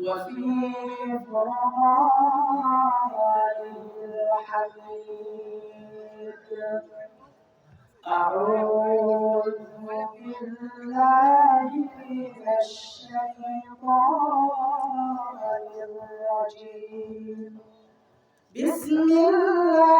وفي فرقانه الحميد أعوذ بالله من الشيطان الرجيم بسم الله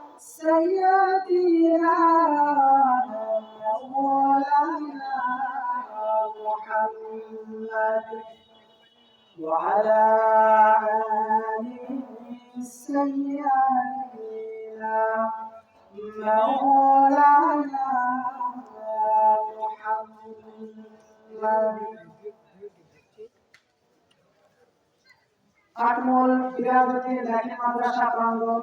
سيدنا مولانا محمد وعلى آله سيدنا مولانا محمد আটমল বিরাজতে দেখে মাদ্রাসা প্রাঙ্গণ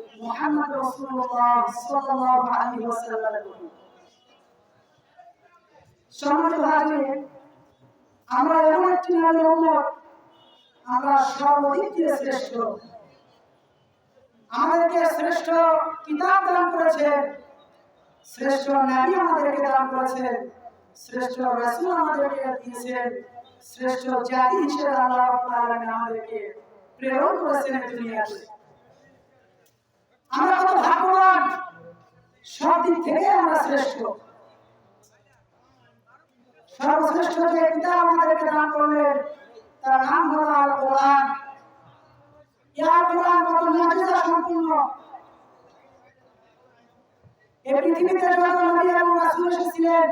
মুহাম্মদ রাসূলুল্লাহ সাল্লাল্লাহু আলাইহি ওয়াসাল্লামের প্রতি সম্মানিত হাজির আমরা এমন একটি নারী উম্মত আমরা সর্বাধিক শ্রেষ্ঠ আমাদেরকে শ্রেষ্ঠ কিতাব দান শ্রেষ্ঠ নারী আমাদেরকে দান শ্রেষ্ঠ আমাদেরকে শ্রেষ্ঠ জাতি হিসেবে আল্লাহ আমাদেরকে প্রেরণ করেছেন দুনিয়াতে। আমরা কত ভাগ্যবান সব দিক থেকে আমরা শ্রেষ্ঠ। সর্বশ্রেষ্ঠ যে কিতাব আমাদেরকে দান করলেন, তার নাম হলো আল কোরআন। ইয়ার কোরআন কত মুজিজা সম্পূর্ণ। এই পৃথিবীতে যত নবী এবং রাসূল এসেছিলেন,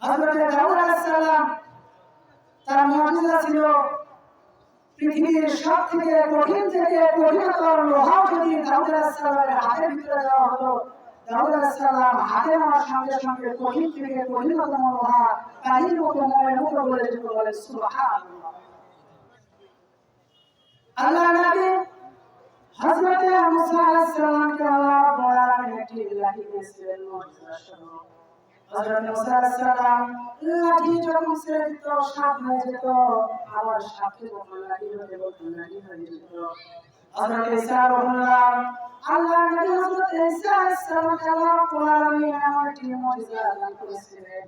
হযরত দাউদ আলাইহিস সালাম, তার মুজিজা ছিল পৃথিবীর সব থেকে কঠিন থেকে কঠিনতর লোহাও যদি দাউদ আলাইহিস সালামের হাতের ভিতরে দেওয়া হতো দাউদ আলাইহিস হাতে নেওয়ার সঙ্গে সঙ্গে কঠিন থেকে কঠিনতম লোহা কালির মতো মনের মতো বলে যেত বলে, সুবহানাল্লাহ। আল্লাহ নবী হযরত মুসা আলাইহিস সালামকে আল্লাহ আলামিন একটি লাঠি দিয়েছিলেন মুজিজা স্বরূপ হযরত মুসা আলাইহিস সালাম লাঠি যখন ছেড়ে দিত, সাপ হয়ে যেত, আবার সাপকে যখন লাঠি হতে বলতো লাঠি হয়ে যেত হযরত ঈসা রহুল্লাহ আল্লাহ নবী হযরত ঈসা আলাইহিস সালামকে আল্লাহ আলামিন এমন একটি মুজিজা দান করেছিলেন।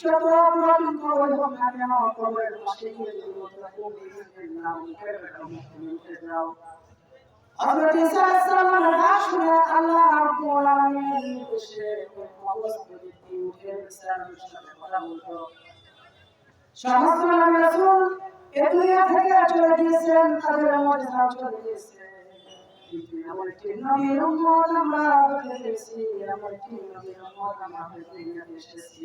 যত পুরাতন কবর হোক না কেন কবরের পাশে গিয়ে নাম মুখে যাও হযরত ঈসা আলাইহিস ডাক শুনে আল্লাহ রাব্বুল আলামিন নির্দেশে ওই উঠে ইসলামের সাথে কথা বলতো সমস্ত নবী রাসূল এ দুনিয়া থেকে চলে গিয়েছেন, তাদের মুজিজা চলে গিয়েছে। কিন্তু এমন নবীর উম্মত আমরা হতে পেরেছি এমন নবীর উম্মত আমরা এসেছি।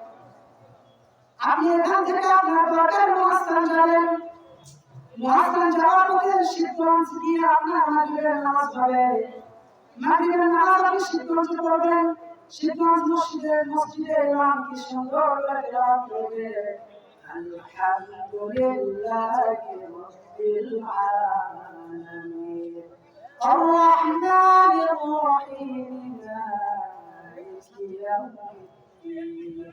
আপনি এখান থেকে আপনার দরকার মহাস্থান যাবেন মহাস্থান যাওয়ার পথে শীতগঞ্জ গিয়ে আপনার মাগরিবের নামাজ হবে মাগরিবের নামাজ আপনি শীতগঞ্জে পড়বেন শীতগঞ্জ মসজিদের মসজিদে ইমাম কি সুন্দর করে তেলাওয়াত করবে আলহামদুলিল্লাহি রাব্বিল আলামিন الرحمن الرحيم مالك يوم الدين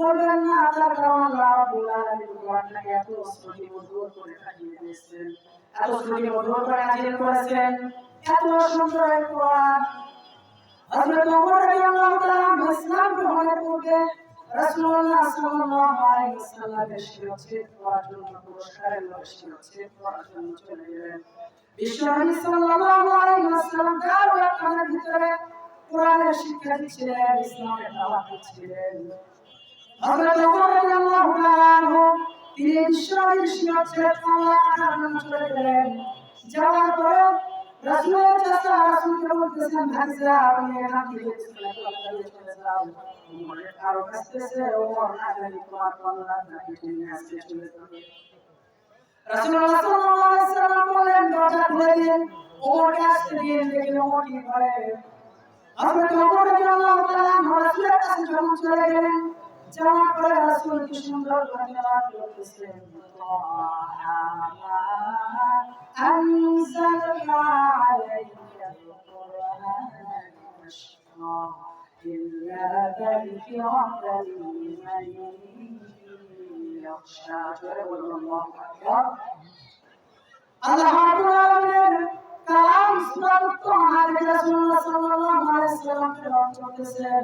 বলবেন না তার কারণ আল্লাহ রাব্বুল আলামিন কোরআনটাকে এত সহি মধুর করে সাজিয়ে দিয়েছেন। এত সহি মধুর করে নাজিল করেছেন। এত সুন্দর কোরআন। হযরত ওমর রাদিয়াল্লাহু তাআলা ইসলাম গ্রহণের পূর্বে রাসূলুল্লাহ ভিতরে কোরআনের শিক্ষা দিচ্ছিলেন, ইসলামের দাওয়াত দিচ্ছিলেন। হযরত ওমর রাদিয়াল্লাহু তাআলা আনহু তিনি বিশ্বনবীর শিরচ্ছেদ করার জন্য চলে গেলেন যাওয়ার পরে রাসূলের চাচা রাসূলকে বলতেছেন ভাইজা আপনি এখান থেকে চলে যাও ওমরের কারও কাছে ওমর না জানি তোমার কল্যাণ নাকি তিনি আসতে চলে যাবে রাসূলুল্লাহ সাল্লাল্লাহু আলাইহি ওয়াসাল্লাম বলেন দরজা খুলে দিন ওমরকে আসতে দিন দেখলে ওমর কি করে হযরত ওমর রাদিয়াল্লাহু তাআলা রাসূলের কাছে যখন চলে গেলেন যাওয়ার পরে রাসূল কি সুন্দর করে তেলাওয়াত করতেছেন أنزلنا عليك القرآن تشقى إلا تذكرة لمن يخشى الله أكبر আল্লাহ রাব্বুল আলামিনের কালাম সুরাত তাহার রাসূলুল্লাহ সাল্লাল্লাহু আলাইহি ওয়াসাল্লাম তেলাওয়াত করতেছেন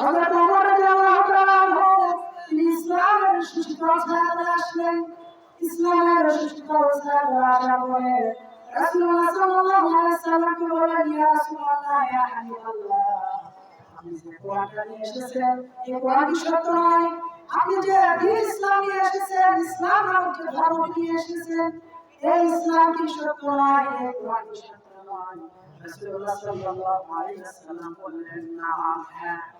হযরত ওমর রাদিয়াল্লাহু তাআলা ইসলামের সুশিক্ষা করে আসলেন ইসলামের হাবিবাল্লাহ, আপনি যে নিয়ে আপনি যে দিন ইসলাম নিয়ে এসেছেন, ইসলাম নামক যে ধর্ম নিয়ে এসেছেন, এই ইসলাম কি সত্য নয়, এই কোরআন সত্য নয়। হ্যাঁ।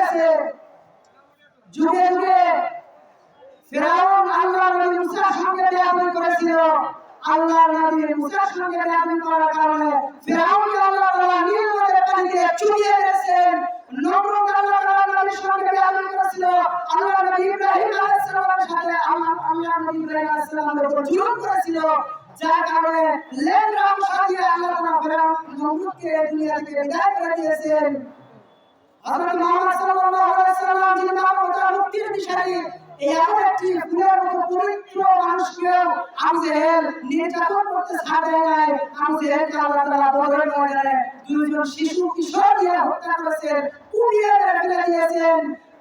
গেছে। যুগে যুগে ফেরাউন আল্লাহ নবী মুসার করেছিল। আল্লাহ নবী মুসার সঙ্গে বেয়াদবি করার কারণে ফেরাউনকে আল্লাহ নীল নদের দিয়েছেন নমরুদ আল্লাহ তাআলা নবীর সঙ্গে বেয়াদবি করেছিল আল্লাহ নবী ইব্রাহিম আলাইহিস সালামের সাথে আল্লাহ আল্লাহ নবী ইব্রাহিম আলাইহিস সালামের উপর জুলুম করেছিল। যার কারণে লেন্ডরাম সাজিয়ে আল্লাহ তাআলা ফেরাউন নমরুদকে দুনিয়া থেকে বিদায় করে দিয়েছেন। হযরত মুহাম্মদ সাল্লাল্লাহু আলাইহি ওয়াসাল্লাম যিনি মানবতার মুক্তির দিশারি এই এমন একটি ফুলের মতো পবিত্র মানুষকেও আবু জেহেল নির্যাতন করতে ছাড়ে নাই। আবু জেহেলকে আল্লাহ তাআলা বদরের ময়দানে দুইজন শিশু কিশোর দিয়ে হত্যা করেছেন, কুপিয়ে ফেলে দিয়েছেন।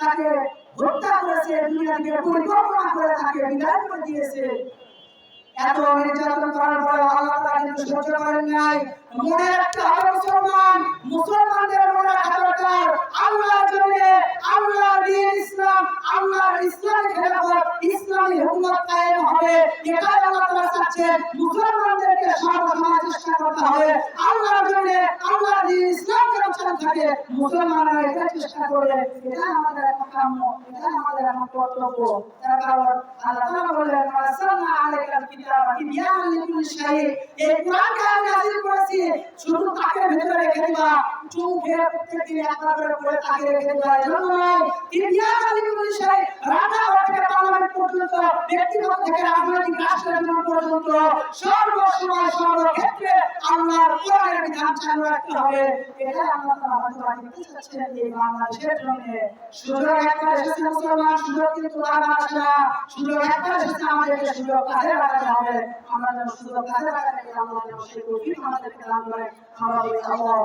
তাকে হত্যা করেছে, দুনিয়া থেকে পরিকল্পনা করে তাকে বিদায় করে দিয়েছে। এত নির্যাতন করার পরে আল্লাহ কিন্তু সহ্য করেন নাই। মনে রাখতে হবে মুসলমান, মুসলমানদের মনে রাখা দরকার। আল্লাহ ইসলাম ইসলামী খেলাফত, ইসলামী হুকুমত কায়েম হবে। এটাই আল্লাহ চাচ্ছেন। মুসলমানদেরকে চেষ্টা করতে হবে। আল্লাহর দিন ইসলাম থাকে মুসলমানরা এটা চেষ্টা করে এটা আমাদের একটা কাম্য এটা আমাদের একটা কর্তব্য। তার কারণ আল্লাহ তাআলা বললেন আরসালনা আলাইকাল কিতাবা তিবয়ানান লিকুল্লি শাই এই কোরআনকে আমি নাযিল করেছি, শুধু তাকে ভেতরে রেখে দিবা চোখে প্রত্যেকদিন একটা করে পড়ে তাকে রেখে দিবা এজন্য নয়। তিবয়ানান লিকুল্লি শাই রাজা থেকে পার্লামেন্ট পর্যন্ত ব্যক্তিগত থেকে রাজনৈতিক রাষ্ট্রের জীবন পর্যন্ত সর্বসময় সর্বক্ষেত্রে আল্লাহর কোরআনের বিধান চালু রাখতে হবে এটা আল্লাহ তাআলা হয়তো দেখতে চাচ্ছেন এই বাংলাদেশের জন্য সুযোগ একটা এসেছে মুসলমান সুযোগ কিন্তু বারবার আসে না সুযোগ একটা এসেছে আমাদেরকে সুযোগ কাজে লাগাতে হবে আমরা যেন সুযোগ কাজে লাগাতে আল্লাহ যেন সেই তৌফিক আমাদেরকে দান করে আমরা আল্লাহ